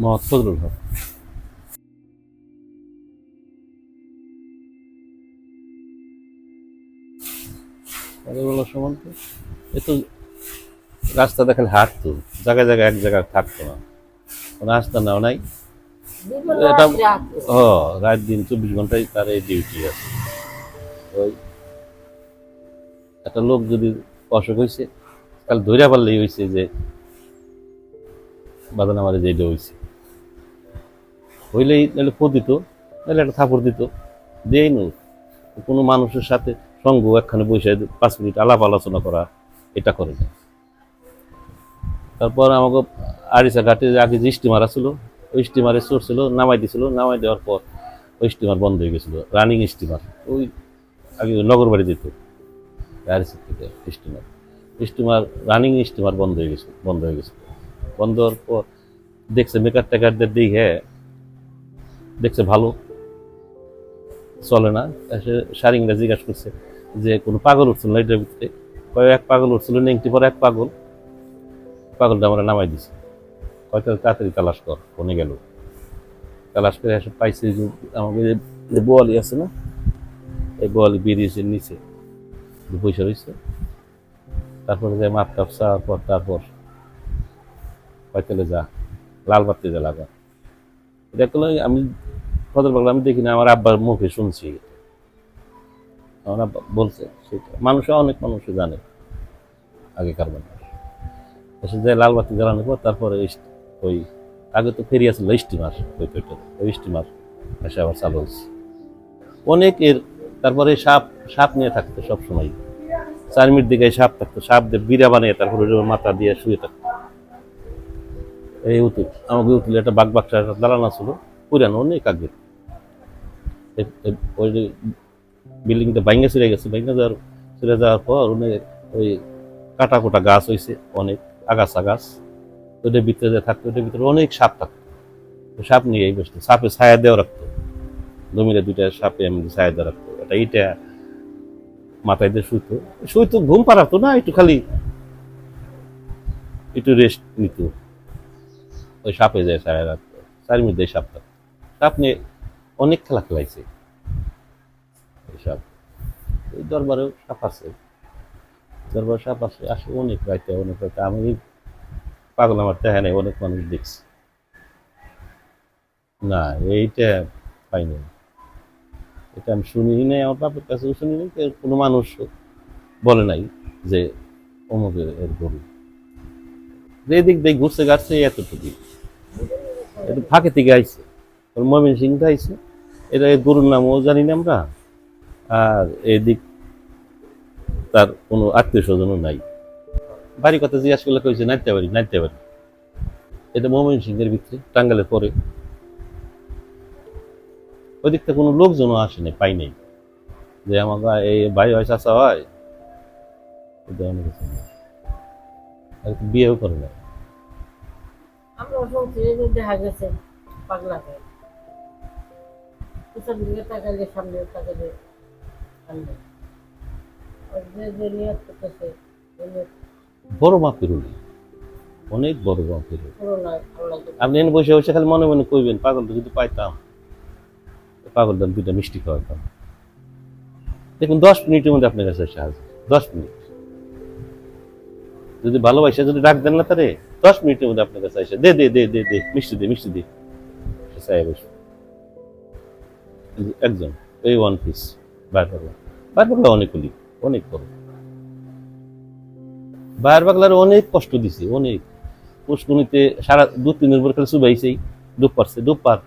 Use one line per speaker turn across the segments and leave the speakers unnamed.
মোহাম্মদ ফজলুল হক এ তো রাস্তা দেখালে হাঁটতো। জায়গায় জায়গায় এক জায়গায় থাকতো না। কোনো রাস্তা নাও নাই। এটা ও রাত দিন চব্বিশ ঘন্টায় তার এই ডিউটি আছে। ওই একটা লোক যদি অসুখ হয়েছে কাল ধৈরা পারলেই হয়েছে যে বাদান আমার যেটা হয়েছে হইলেই নাহলে ফো দিত নাহলে একটা থাপড় দিত। দিয়েই নো। কোনো মানুষের সাথে সঙ্গ একখানে বসে পাঁচ মিনিট আলাপ আলোচনা করা, এটা করে না। তারপর আমাকে আরিসা ঘাটে আগে যে স্টিমার আসছিল ওই স্টিমারে চড়ছিল নামাই দিছিল। নামাই দেওয়ার পর ওই স্টিমার বন্ধ হয়ে গেছিল, রানিং স্টিমার। ওই আগে নগর বাড়ি যেত, আরিসা থেকে স্টিমার। স্টিমার, রানিং স্টিমার বন্ধ হয়ে গেছিল বন্ধ হয়ে গেছিল বন্ধ হওয়ার পর দেখছে মেকার টেকারদের দেখে দেখছে ভালো। চলে না। এসে সারিংরা জিজ্ঞাসা করছে যে, কোনো পাগল উঠছিল না এটার ভিতরে? কয়, এক পাগল উঠছিল, নেংটি পরে এক পাগল। পাগলটা আমরা নামাই দিছি। হয়তো তাড়াতাড়ি তালাশ কর, ফোনে গেল। তালাশ করে এসে পাইছে যে, আমাকে যে- বোয়ালি আছে না, এই বোয়ালি বেরিয়েছে নিচে পয়সা রয়েছে। তারপরে যে মাপ টাপ পর, তারপর। হয়তো যা, লাল বাতি যা লাগা এটা করলে আমি ফজল বাংলা আমি দেখি না, আমার আব্বার মুখে শুনছি। আমার আব্বা বলছে, সেটা মানুষ অনেক মানুষই জানে আগেকার মানুষ। এসে যে লাল বাতি জ্বালানোর পর তারপরে ওই, আগে তো ফেরি আসলো স্টিমার ওই পেটে ওই স্টিমার এসে আবার চালু হয়েছে। অনেক এর, তারপরে সাপ সাপ নিয়ে থাকতো সবসময়। চারমির দিকে সাপ থাকতো, সাপ দিয়ে বিড়া বানিয়ে তারপরে মাথা দিয়ে শুয়ে থাকতো। এই উতুল। আমাকে উতুল একটা বাঘ বাচ্চা একটা দালানা ছিল পুরানো, অনেক আগে ওই যে বিল্ডিংটা ভাঙ্গে ছিঁড়ে গেছে ভাঙ্গে যাওয়ার, ছিঁড়ে যাওয়ার পর অনেক ওই কাটা কোটা গাছ হয়েছে অনেক আগাছা গাছ। ওইটার ভিতরে যে থাকতো ওইটার ভিতরে অনেক সাপ থাকতো। সাপ নিয়ে এই বসতো, সাপে ছায়া দেওয়া রাখতো। জমিরে দুইটা সাপে এমনি ছায়া দেওয়া রাখতো। এটা ইটা মাথায় দিয়ে শুইতো। শুইতো, ঘুম পাড়াতো না, একটু খালি, একটু রেস্ট নিত। ওই সাপে যায় ছায়া রাখতো চার সাপ থাকতো সাপ নিয়ে অনেক খেলা খেলাইছে। সাপ। এই দরবারেও সাপ আছে। দরবার সাপ আছে, আসে অনেক রাইতে অনেক রাইতে। আমি পাগল আমার দেখা নেই, অনেক মানুষ দেখছি। না এইটা পাইনি। এটা আমি শুনিনি নাই, আমার বাপের কাছেও শুনিনি কেউ কোনো মানুষ বলে নাই যে অমুকের এর গরু। যে দিক দিয়ে ঘুরছে গাছছে এতটুকু একটু ফাঁকে থেকে আইছে। মমিন সিং আইছে। এটা গরুর নামও জানি না আমরা। আর এদিক তার কোনো আত্মীয় স্বজনও নাই। বাড়ি কথা জিজ্ঞাসা করলে কইছে নাইতে পারি নাইতে পারি এটা মমিন সিংহের ভিতরে টাঙ্গালের পরে। ওই দিকটা কোনো লোকজনও আসে নাই পাই নাই। যে আমার এই ভাই হয় চাষা হয়। এটা বিয়েও করে না
আমরা শুনছি যে দেখা গেছে পাগলা পিছন দিকে তাকাইলে সামনে তাকাইলে সামনে যে যে নিয়ত করতেছে
বড় মাপের উনি। অনেক বড় মাপের আপনি এনে বসে বসে খালি মনে মনে কইবেন পাগলটা যদি পাইতাম। পাগল পাগলটা দুইটা মিষ্টি খাওয়াতাম দেখুন দশ মিনিটের মধ্যে আপনার কাছে হাজির। দশ মিনিট। যদি ভালোবাসে, যদি ডাক দেন না তারে, দশ মিনিটের মধ্যে আপনার কাছে এসে দে দে দে দে দে, মিষ্টি দে মিষ্টি দে। সে চাই একজন, এই ওয়ান পিস বাইর পাগলা বাইর পাগলা অনেকগুলি অনেক বড়। বাইর পাগলার অনেক কষ্ট দিছে, অনেক। পুষ্কুনিতে সারা দু, তিন দিন পরে খালি চুবাইছেই ডুব পারছে, ডুব পার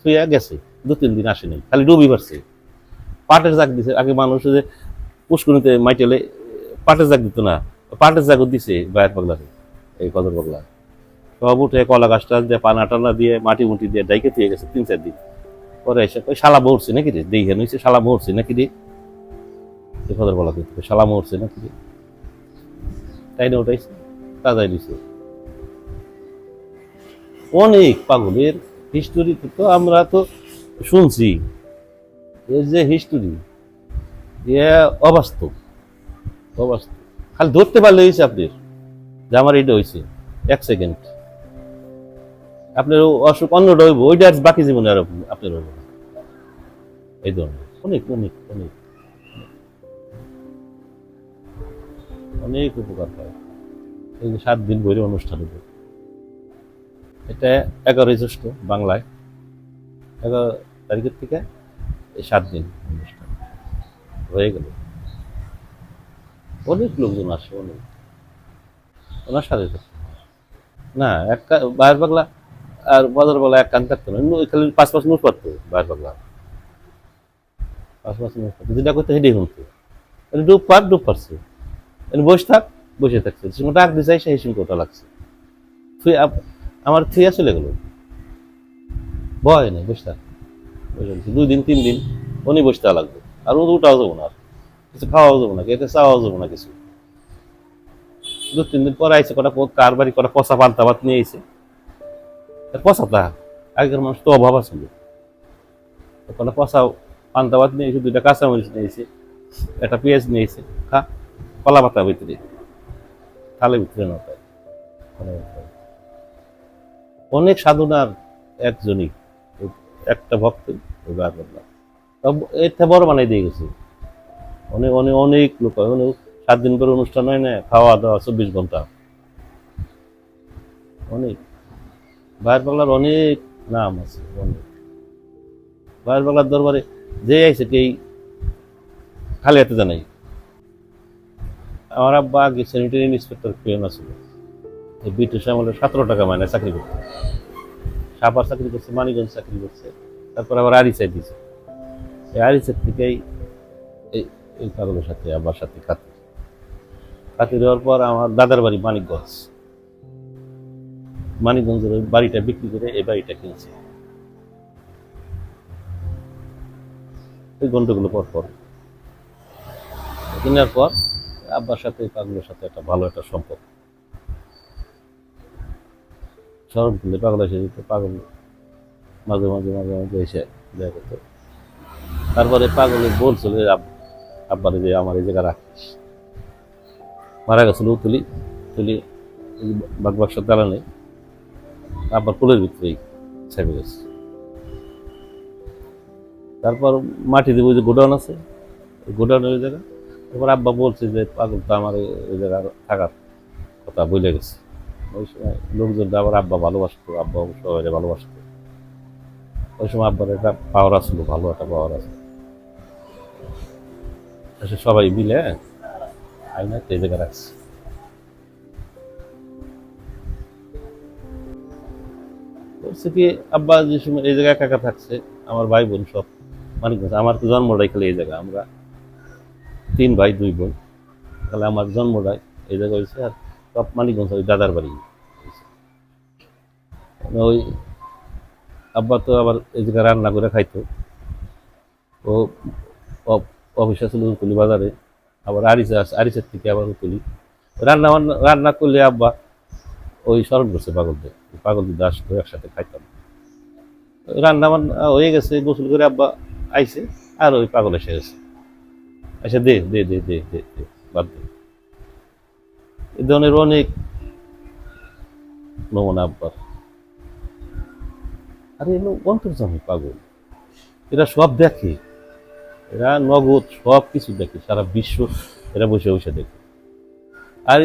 থুইয়া গেছে, দু, তিন দিন আসে নাই, খালি ডুবই পারছে। পাটের জাগ দিছে, আগে মানুষ যে পুষ্কুনিতে মাইটেলে পাটের জাগ দিত না। পাটের জাগও দিছে বায়ের পাগলারে এই কদর পাগলা সব উঠে কলা গাছটা দিয়ে, পানা টানা দিয়ে, মাটি মুটি দিয়ে ডাইকে থুয়ে গেছে তিন চার দিন। পরে এসে কই শালা মরছে নাকি রে? দেখে নইছে শালা মরছে নাকি রে? এই কদর পাগলা দিতে শালা মরছে নাকি রে? তাই না উঠাইছে তাজাই দিছে। অনেক পাগলের হিস্টোরি তো আমরা তো শুনছি। এর যে হিস্টোরি এ অবাস্তব অবাস্তব। খালি ধরতে পারলে হয়েছে আপনার। যে আমার এটা হয়েছে। এক সেকেন্ড আপনার অসুখ অন্যটা হইব, ওইটা আর বাকি জীবনে আর আপনার হইব না। এই ধরনের। অনেক অনেক অনেক। অনেক উপকার পায় এই যে সাত দিন বইরে অনুষ্ঠান হবে এটা এগারোই জ্যৈষ্ঠ, বাংলায়। এগারো তারিখের থেকে এই সাত দিন অনুষ্ঠান হয়ে গেল। অনেক লোকজন আসে, অনেক। ওনার সাথে না, এক বাইরের পাগলা আর বাজার পাগলা এক কান থাকতো না। খালি পাঁচ পাঁচ মুখ পারতো বাইরের পাগলা। পাঁচ পাঁচ মুখ পারতো যেটা করতে হেঁটে মানে ডুব পার ডুব পারছে বসে থাক, বসে থাকছে। সে ডাক দিছে, সিং কথা লাগছে। আমার থিয়া চলে গেল। ভয় নেই, বসে থাক। দুই দিন, তিন দিন, উনি বসে থাকা লাগবে। আর উঠাও যাব না আর। কিছু খাওয়াও যাব না কেটে চাওয়াও যাব না কিছু? দু, তিন দিন পরে আইসে কটা পো- কার বাড়ি কটা পচা পান্তা ভাত নিয়ে আইসে পচা তা? আগের মানুষ তো অভাব আছিল কটা পচা পান্তা ভাত নিয়ে দুইটা কাঁচামরিচ নিয়ে একটা পেঁয়াজ নিয়ে খা, কলা পাতা ভিতরে। থালে ভিতরে না পাতা। অনেক সাধনার একজনই, একটা ভক্ত এটা বড় বানাই দিয়ে গেছে। অনেক অনেক অনেক লোক হয়। অনেক সাত দিন করে অনুষ্ঠান হয় না খাওয়া দাওয়া চব্বিশ ঘণ্টা। অনেক। বাইরের বাংলার অনেক নাম আছে, অনেক। বাইরের বাংলার দরবারে যে আইসে কেই খালি হাতে জানাই। আমার আব্বা আগে স্যানিটারি ইন্সপেক্টর পিয়ন আছিল। এই ব্রিটিশ আমলে সতেরো টাকা মাইনে চাকরি করতে। সাপার চাকরি করছে মানিগঞ্জ চাকরি করছে। তারপর আবার আরিসাই দিছে এই আরিসের থেকেই এই এই কারণের সাথে আব্বার সাথে খাতে খাতে দেওয়ার পর আমার দাদার বাড়ি মানিকগঞ্জ। মানিকগঞ্জের ওই বাড়িটা বিক্রি করে এই বাড়িটা কিনছে। ওই গন্ডগুলো পর পর, কেনার পর আব্বার সাথে পাগলের সাথে একটা ভালো একটা সম্পর্ক। শরৎ দিলে পাগল এসে যেত পাগল মাঝে মাঝে মাঝে মাঝে এসে দেখা করতো। তারপরে পাগলে বলছিল যে আব- আব্বারে যে আমার এই জায়গা রাখিস মারা গেছিল তুলি তুলি বাঘ বাক্স দালানে আব্বার কোলের ভিতরেই ছেপে গেছে। তারপর মাটি দেবো যে গোডাউন আছে গোডাউনের ওই জায়গা। তারপর আব্বা বলছে যে, পাগল তো আমার ওই জায়গা থাকার কথা বলে গেছে। ওই সময় লোকজন আবার আব্বা ভালোবাসতো, আব্বা সবাই ভালোবাসতো। ওই সময় আব্বার একটা পাওয়ার আসলো ভালো একটা পাওয়ার আছে। এসে সবাই মিলে আইনা এই জায়গায় রাখছে। আব্বা, যে সময় এই জায়গায় একা থাকছে, আমার ভাই বোন সব মানিকগঞ্জ আমার তো জন্মটাই খালি এই জায়গা, আমরা তিন ভাই, দুই বোন। তাহলে আমার জন্মটাই এই জায়গায় হয়েছে আর সব মানিকগঞ্জ ওই দাদার বাড়ি হয়েছে। ওই আব্বা তো আবার এই জায়গায় রান্না করে খাইতো। ও অফিসে ছিল উতুলি বাজারে, আবার আরিসা আছে আরিসের থেকে আবার উতুলি রান্না বান্না- রান্না করলে আব্বা ওই স্মরণ করছে পাগলদের পাগলদের দাস তো একসাথে খাইতাম। রান্না বান্না হয়ে গেছে, গোসল করে আব্বা আইছে, আর ওই পাগল এসে গেছে। আচ্ছা দে দে দে দে দে দে, বাদ দে। এই ধরনের অনেক নমুনা আব্বার। আরে এলো অন্তর্জামী পাগল। এরা সব দেখে। এরা নগদ সব কিছু দেখে, সারা বিশ্ব এরা বসে বসে দেখে। আর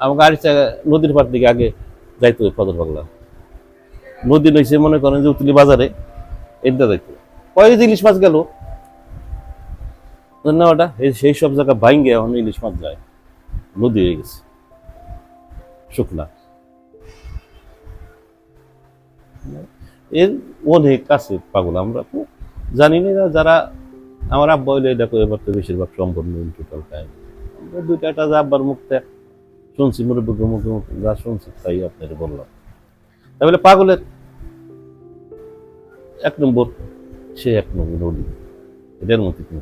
আমাকে আর নদীর পাড় দিকে আগে যাইতো ফদর পাগলা নদী নইছে মনে করেন যে উতলি বাজারে এটা যাইতো কয় ইলিশ মাছ গেল না ওটা সেই সব জায়গা বাইঙ্গে এখন ইলিশ মাছ যায়। নদী হয়ে গেছে। শুকনা। এর অনেক কাছে পাগল, আমরা জানি না যারা আমার আব্বা হইলে দেখো, এবার তো বেশিরভাগ সম্পূর্ণ টোটাল টাইম দুইটা একটা যা আব্বার মুখতে শুনছি মুরব্বীর মুখে মুখে যা শুনছি, তাই আপনার বললাম। তাহলে পাগলের এক নম্বর, সে এক নম্বর নদী এদের মধ্যে কোনো।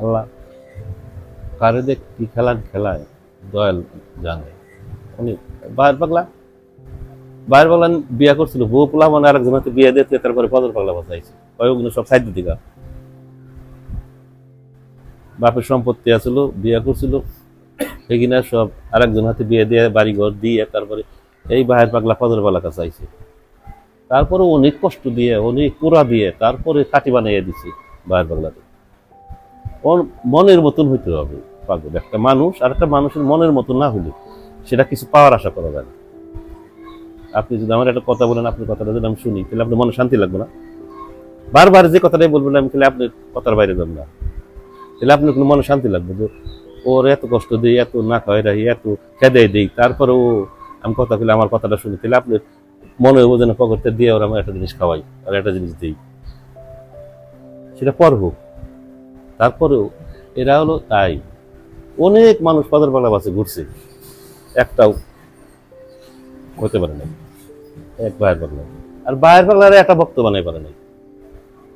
আল্লাহ কারে দেখ কি খেলান খেলায়, দয়াল জানে। উনি বাইর পাগলা? বাইর পাগলা বিয়া করছিল, বউ পোলা মানে আরেকজন হয়তো বিয়া দিতে তারপরে পদর পাগলা বাজাইছে কয়েকগুলো সব সাইড দিকা বাপের সম্পত্তি আছিল, বিয়া করছিল। এখানে সব আরেকজন হাতে বিয়ে দিয়ে বাড়ি ঘর দিয়ে তারপরে এই বাহের পাগলা ফজর পালা কাছে আইছে। তারপরে অনেক কষ্ট দিয়ে, অনেক পোড়া দিয়ে তারপরে কাটি বানাইয়া দিছে বাহের পাগলাতে ওর মনের মতন হইতে হবে পাগল। একটা মানুষ আর একটা মানুষের মনের মতন না হলে সেটা কিছু পাওয়ার আশা করা যায় না। আপনি যদি আমার একটা কথা বলেন, আপনার কথাটা যদি আমি শুনি, তাহলে আপনার মনে শান্তি লাগবে না? বারবার যে কথাটাই বলবেন আমি তাহলে আপনি কথার বাইরে যাবেন না। তাহলে আপনার কোনো মনে শান্তি লাগবে যে, ওর এত কষ্ট দিই এত না খাওয়াই রাখি এত খেদে দিই তারপরে ও আমি কথা বলে আমার কথাটা শুনি, তাহলে আপনি মনে হব যেন পকেটে দিয়ে ওর আমার একটা জিনিস খাওয়াই, আর একটা জিনিস দিই। সেটা পর তারপরেও এরা হলো তাই। অনেক মানুষ পদের পালা বাসে ঘুরছে। একটাও হতে পারে নাই এক বাইরের পাগলা। আর বাইরের পাগলার একটা ভক্ত বানাই পারে নাই।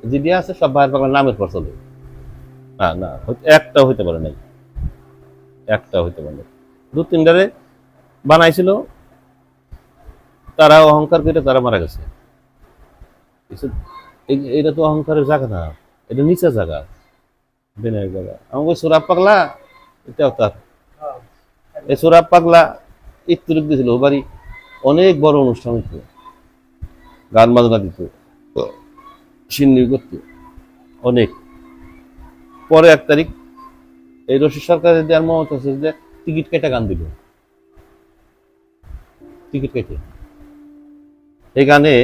যেটি আছে, সব বাইরের পাগলার নামের পর চলে। না না একটাও হইতে পারে নাই। একটাও হইতে পারে দু তিনটারে বানাইছিল। তারা অহংকার করে তারা মারা গেছে। এটা তো অহংকারের জায়গা না। এটা নিচের জায়গা। বিনয়ের জায়গা। আমাকে সুরাব পাগলা, এটাও তার। এই সুরাব পাগলা ইত্তরিক দিয়েছিল। বাড়ি অনেক বড় অনুষ্ঠান হইতো। গান বাজনা দিত। সিন্নি করতো। অনেক। পরে এক তারিখ এই রশি সরকারের দেওয়ার মত আছে যে টিকিট কেটে গান দিল। টিকিট কেটে। এই গানে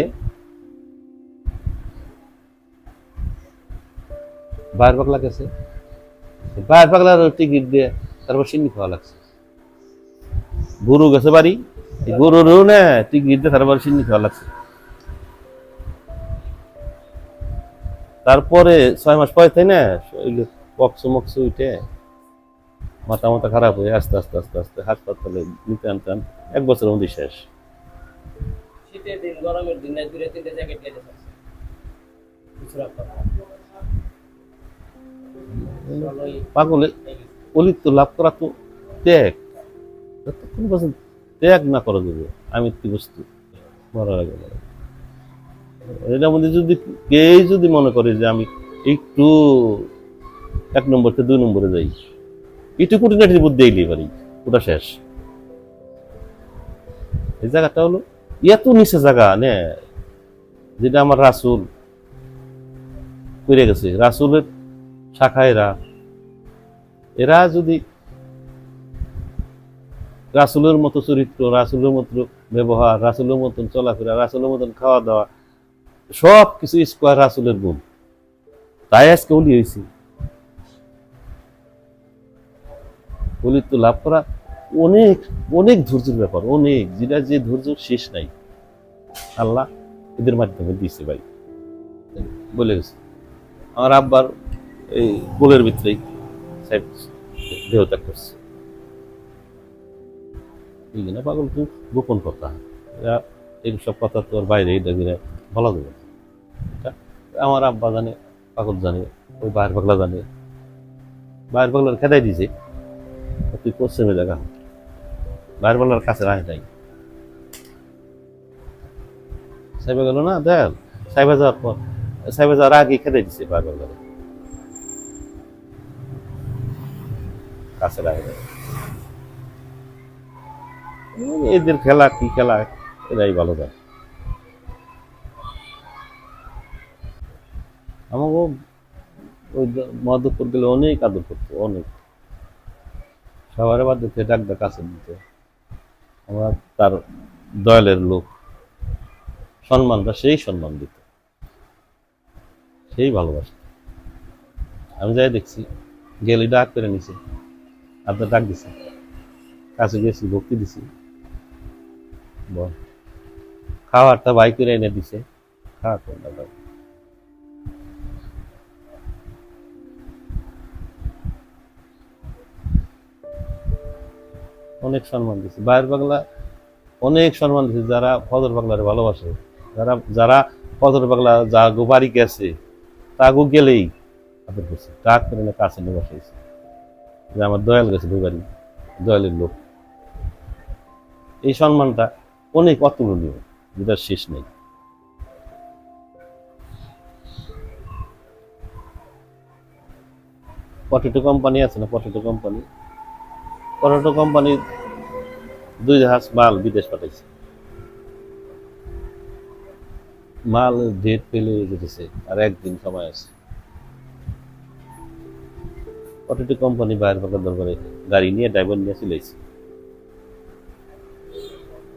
বাইর পাগলা গেছে। বাইর পাগলার টিকিট দিয়ে তারপর সিন্নি খাওয়া লাগছে। গরু গেছে বাড়ি। গরুরও না, টিকিট দিয়ে তারপর সিন্নি খাওয়া লাগছে। তারপরে ছয় মাস পরে তাই না? পক্স মক্স উঠে মাথা মাথা খারাপ হয়ে আস্তে আস্তে আস্তে আস্তে হাসপাতালে নিতে আনতে আনতে এক বছরের মধ্যে শেষ।
শীতের দিন গরমের দিন দূরে তিনটে জ্যাকেট কেটে থাকছে কিছুটা কথা চলোই।
পাগলে অলিত লাভ করা তো ত্যাগ। যতক্ষণ পর্যন্ত ত্যাগ না করা যাবে আমি বস্তু মরার আগে। এটার মধ্যে যদি কেই যদি মনে করে যে আমি একটু এক নম্বর থেকে দুই নম্বরে যাই, একটু কুটিনাটির বুদ্ধি এলি পারি, ওটা শেষ। এই জায়গাটা হলো, এত নিচে জায়গা, নে, যেটা আমার রাসুল করে গেছে, রাসুলের শাখা এরা এরা যদি রাসুলের মতো চরিত্র, রাসুলের মতো ব্যবহার, রাসুলের মতন চলাফেরা, রাসুলের মতন খাওয়া দাওয়া সব কিছু স্কোয়ার রাসুলের গুণ। তাই আজকে উলি হয়েছি অলিত্ব লাভ করা অনেক অনেক ধৈর্যের ব্যাপার, অনেক। যেটা যে ধৈর্য শেষ নাই। আল্লাহ এদের মাধ্যমে দিয়েছে ভাই। বলে গেছে। আমার আব্বার এই গোলের ভিতরেই সাহেব দেহত্যাগ করছে। এই জন্য পাগল তো গোপন কথা। এরা এইসব কথা তোর বাইরে এটা বলা যাবে আমার আব্বা জানে পাগল জানে ওই বাইরের পাগলা জানে। বাইরের পাগলার খেদাই দিছে তুই পশ্চিমে জায়গা বাইরের পাগলার কাছে রায় নাই। সাইবা গেল না দেখ সাইবা যাওয়ার পর সাইবা যাওয়ার আগে খেদাই দিছে বাইরের পাগলারে। কাছে নাই। উম, এদের খেলা কি খেলা এরাই ভালো যায় আমাকে ওই মাধবপুর গেলে অনেক আদর করতো, অনেক। সবার বাদ দিতে ডাক ডাক কাছে দিতে। আমরা তার দয়ালের লোক। সম্মানটা সেই সম্মান দিত। সেই ভালোবাসত। আমি যাই দেখছি, গেলে ডাক করে নিছে। আপনার ডাক দিছে। কাছে গেছি, ভক্তি দিছি। বল। খাওয়ারটা বাই করে এনে দিছে। খাওয়া তো অনেক সম্মান দিছে। বাইরের বাংলা অনেক সম্মান দিছে যারা ফজর বাংলার ভালোবাসে। যারা যারা ফজর বাংলা যা গো বাড়ি গেছে তা গো গেলেই আদর করছে। ডাক করে না কাছে নিয়ে বসাইছে। যে আমার দয়াল গেছে দুবারি দয়ালের লোক। এই সম্মানটা অনেক অতুলনীয়, যেটার শেষ নেই। পটেটো কোম্পানি আছে না পটেটো কোম্পানি? পরোটো কোম্পানি দুই জাহাজ মাল বিদেশ পাঠাইছে। মাল ডেট পেলে যেতেছে, আর একদিন সময় আছে। পটেটো কোম্পানি বাইরের পাগলা দরবারে গাড়ি নিয়ে ড্রাইভার নিয়ে চলেছে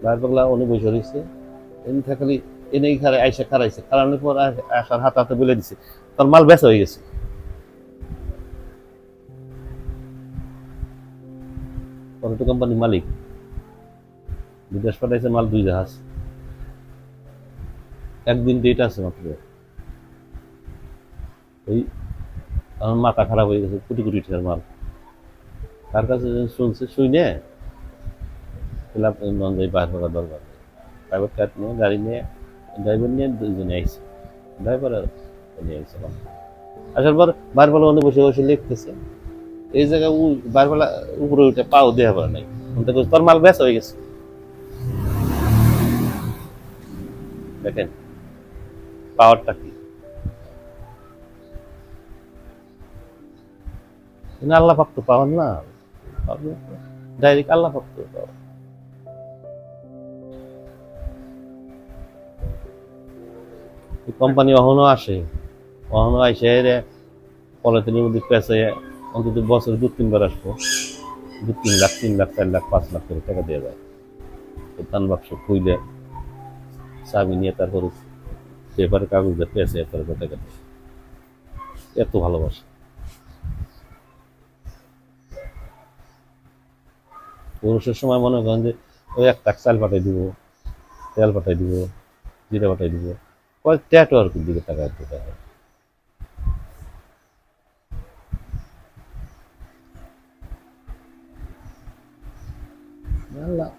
বাইরের পাগলা উনি বসে রয়েছে। এমনি থাকলে এনে খারে আইসা খারাইছে। খারানোর পর আসার হাত হাতে বলে দিছে। তোর মাল বেচা হয়ে গেছে। পটেটো কোম্পানির মালিক। বিদেশ পাঠাইছে মাল দুই জাহাজ। একদিন ডেট আছে মাত্র। ওই আমার মাথা খারাপ হয়ে গেছে, কোটি কোটি টাকার মাল। তার কাছে শুনছে শুই নে ফিলাপ নন্দাই বাইর করার দরকার। প্রাইভেট কার নিয়ে, গাড়ি নিয়ে ড্রাইভার নিয়ে দুজনে আইছে। ড্রাইভার আর নিয়ে মাল। আসার পর বারবেলা অনেক বসে বসে লিখতেছে। এই জায়গায় উ বারবেলা উপরে উঠে পাও দেওয়া পারে নাই। তোর মাল বেচ হয়ে গেছে। দেখেন পাওয়ারটা কি? কিন্তু আল্লাহ পাক পাওয়ার না। ডাইরেক্ট আল্লাহ পাক পাওয়ার। কোম্পানি অহনো আসে। অহনো আইসে পলিথিনের মধ্যে পেঁচে অন্তত বছরে দু তিনবার আসব। দু তিন লাখ তিন লাখ, চার লাখ, পাঁচ লাখ করে টাকা দেওয়া যায়। প্রধান বাক্স খুইলে চাবি নিয়ে তারপর পেপারে কাগজ পেঁচে তারপর টাকা দেয় এত ভালোবাসে। পুরুষের সময় মনে করেন যে, ওই এক টাক চাল পাঠাই দিব, তেল পাঠাই দিব, জিরা পাঠাই দিব কয়েক ট্যাটো আর দিকে টাকা একটু টাকা আল্লাহ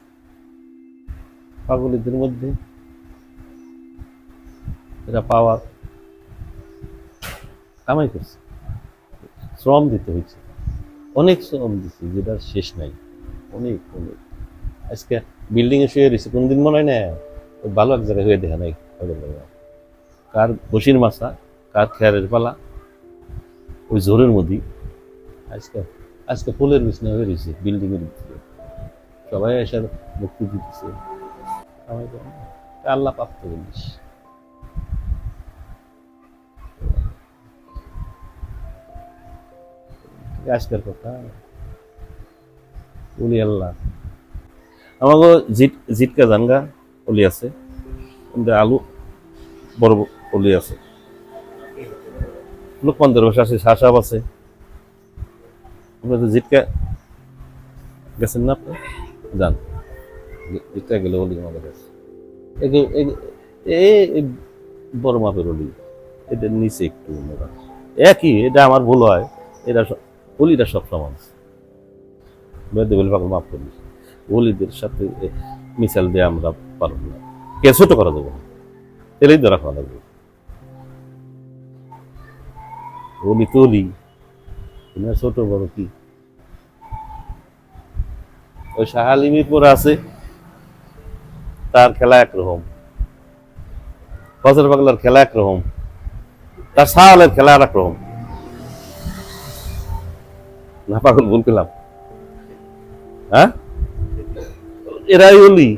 পাগলিদের মধ্যে এরা পাওয়ার কামাই করছে। শ্রম দিতে হয়েছে। অনেক শ্রম দিচ্ছে যেটার শেষ নাই। অনেক অনেক। আজকে বিল্ডিং এ শুয়ে রয়েছে, কোনদিন মনে হয় না ভালো এক জায়গায় হয়ে দেখা নাই। কার বসির মাছা, কার খেয়ারের পালা, ওই জোরের মধ্যে আজকে আজকে ফুলের বিছনা হয়ে রয়েছে বিল্ডিং এর ভিতরে। সবাই এসে মুক্তি দিতেছে। আল্লাহ প্রাপ্ত বলিস। আজকের কথা। উলি আল্লাহ। আমাকে জিট জিটকা জানগা অলি আছে। আলু বড় অলি আছে। লোকমানদের বসে আছে শাসাব আছে। আপনাদের জিটকা গেছেন না আপনি? যান। জিটকা গেলে অলি আমাদের কাছে। এই বড় মাপের অলি এদের নিচে একটু মোটা। একই, এটা আমার ভুল হয়। এটা অলিটা সব সমান। বেদে বলে পাগল, মাফ করি অলিদের সাথে মিশাল দিয়ে আমরা পারব না। কে ছোট করা দেবো না। তেলেই ধরা খাওয়া লাগবে। অলি তো অলি ছোট, বড় কি? ওই শাহালিমির পর আছে, তার খেলা একরকম। ফজর পাগলার খেলা একরকম। তার সাহালের খেলা আর একরকম না, পাগল, ভুল পেলাম হ্যাঁ? এরাই অলি।